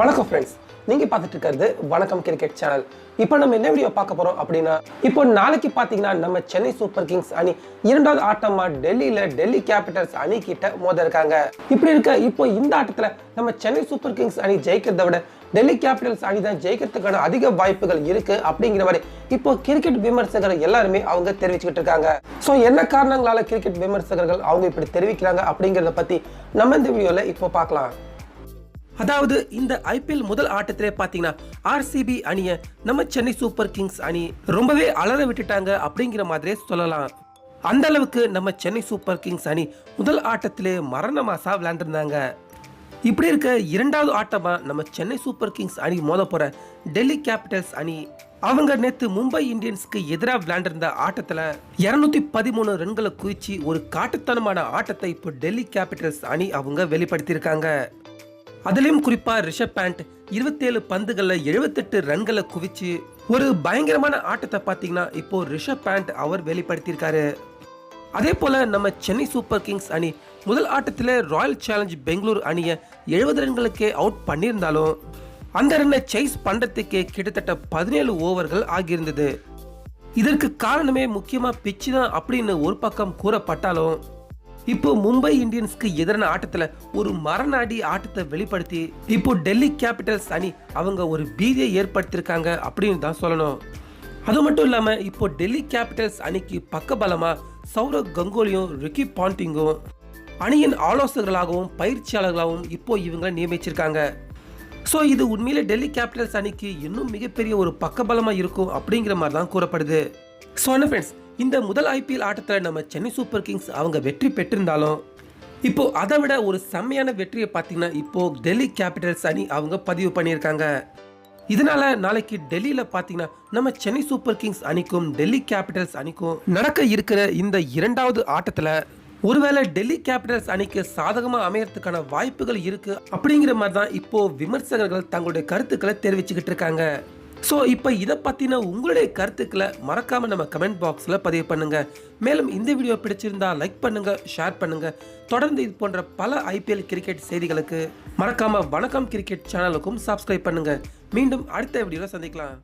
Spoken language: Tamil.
வணக்கம் ஃப்ரெண்ட்ஸ் நீங்க பார்த்துட்டு இருக்கிறது வணக்கம் கிரிக்கெட் சேனல் இப்போ நம்ம என்ன வீடியோ பார்க்க போறோம் அப்படின்னா இப்போ நாளைக்கு பார்த்தீங்கன்னா நம்ம சென்னை சூப்பர் கிங்ஸ் அணி இரண்டாவது ஆட்டமா டெல்லியில டெல்லி கேபிட்டல்ஸ் அணி கிட்ட மோத இருக்காங்க இப்படி இருக்க இப்போ இந்த ஆட்டத்துல நம்ம சென்னை சூப்பர் கிங்ஸ் அணி ஜெயிக்கிறத விட டெல்லி கேபிட்டல்ஸ் அணி தான் ஜெயிக்கிறதுக்கான அதிக வாய்ப்புகள் இருக்கு அப்படிங்கிற மாதிரி இப்போ கிரிக்கெட் விமர்சகர் எல்லாருமே அவங்க தெரிவிச்சுக்கிட்டு இருக்காங்க. ஸோ என்ன காரணங்களால கிரிக்கெட் விமர்சகர்கள் அவங்க இப்படி தெரிவிக்கிறாங்க அப்படிங்கிறத பத்தி நம்ம இந்த வீடியோல இப்போ பார்க்கலாம். அதாவது இந்த ஐபிஎல் முதல் ஆட்டத்திலே பார்த்தீங்கன்னா ஆர்சிபி அணியை நம்ம சென்னை சூப்பர் கிங்ஸ் அணி ரொம்பவே அலற விட்டுட்டாங்க அப்படிங்கிற மாதிரியே சொல்லலாம். அந்த அளவுக்கு நம்ம சென்னை சூப்பர் கிங்ஸ் அணி முதல் ஆட்டத்திலே மரண மாசா விளையாண்டுருந்தாங்க. இப்படி இருக்க இரண்டாவது ஆட்டமா நம்ம சென்னை சூப்பர் கிங்ஸ் அணி மோத போற டெல்லி கேபிட்டல்ஸ் அணி. அவங்க நேற்று மும்பை இந்தியன்ஸ்க்கு எதிராக விளையாண்டிருந்த ஆட்டத்தில் இரநூத்தி பதிமூணு ரன்களை குவிச்சு ஒரு காட்டுத்தனமான ஆட்டத்தை இப்போ டெல்லி கேபிட்டல்ஸ் அணி அவங்க வெளிப்படுத்தியிருக்காங்க. அதுலயும் குறிப்பா ரிஷப் பேண்ட் இருபத்தேழு பந்துகள்ல எழுபத்தெட்டு ரன்களை குவிச்சு ஒரு பயங்கரமான ஆட்டத்தை பார்த்தீங்கன்னா இப்போ ரிஷப் பேண்ட் அவர் வெளிப்படுத்தியிருக்காரு. அதே போல நம்ம சென்னை சூப்பர் கிங்ஸ் அணி முதல் ஆட்டத்தில் ராயல் சேலஞ்ச் பெங்களூர் அணியை எழுபது ரன்களுக்கே அவுட் பண்ணியிருந்தாலும் அந்த ரன்னை சேஸ் பண்ணுறதுக்கே கிட்டத்தட்ட பதினேழு ஓவர்கள் ஆகியிருந்தது. இதற்கு காரணமே முக்கியமாக பிச்சு தான் அப்படின்னு ஒரு பக்கம் கூறப்பட்டாலும் இப்போ மும்பை இந்தியன்ஸ்க்கு எதிரான ஆட்டத்தில் ஒரு மரணாடி ஆட்டத்தை வெளிப்படுத்தி இப்போ டெல்லி கேபிட்டல்ஸ் அணி அவங்க ஒரு பீதியை ஏற்படுத்தியிருக்காங்க அப்படின்னு தான் சொல்லணும். அது மட்டும் இல்லாமல் இப்போ டெல்லி கேபிட்டல்ஸ் அணிக்கு பக்கபலமாக சௌரவ் கங்கோலியும் ரிக்கி பாண்டிங்கும் அணியின் ஆலோசகர்களாகவும் பயிற்சியாளர்களாகவும் இப்போ இவங்க நியமிச்சிருக்காங்க. ஸோ இது உண்மையிலே டெல்லி கேபிட்டல்ஸ் அணிக்கு இன்னும் மிகப்பெரிய ஒரு பக்கபலமாக இருக்கும் அப்படிங்கிற மாதிரி தான் கூறப்படுது. ஸோ ஒன் ஃப்ரெண்ட்ஸ் இந்த முதல் ஐபிஎல் ஆட்டத்தில் நம்ம சென்னை சூப்பர் கிங்ஸ் அவங்க வெற்றி பெற்றிருந்தாலும் இப்போ அதை விட ஒரு செம்மையான வெற்றியை பார்த்தீங்கன்னா இப்போ டெல்லி கேபிட்டல்ஸ் அணி அவங்க பதிவு பண்ணியிருக்காங்க. இதனால நாளைக்கு டெல்லியில் பார்த்தீங்கன்னா நம்ம சென்னை சூப்பர் கிங்ஸ் அணிக்கும் டெல்லி கேபிட்டல்ஸ் அணிக்கும் நடக்க இருக்கிற இந்த இரண்டாவது ஆட்டத்தில் ஒருவேளை டெல்லி கேபிட்டல்ஸ் அணிக்கு சாதகமாக அமையறதுக்கான வாய்ப்புகள் இருக்கு அப்படிங்கிற மாதிரி தான் இப்போ விமர்சகர்கள் தங்களுடைய கருத்துக்களை தெரிவிச்சுக்கிட்டு இருக்காங்க. ஸோ இப்போ இதை பற்றின உங்களுடைய கருத்துக்களை மறக்காமல் நம்ம கமெண்ட் பாக்ஸில் பதிவு பண்ணுங்கள் மேலும் இந்த வீடியோ பிடிச்சிருந்தா லைக் பண்ணுங்கள் ஷேர் பண்ணுங்கள் தொடர்ந்து இது போன்ற பல ஐபிஎல் கிரிக்கெட் செய்திகளுக்கு மறக்காமல் வணக்கம் கிரிக்கெட் சேனலுக்கும் சப்ஸ்கிரைப் பண்ணுங்கள் மீண்டும் அடுத்த வீடியோவில் சந்திக்கலாம்.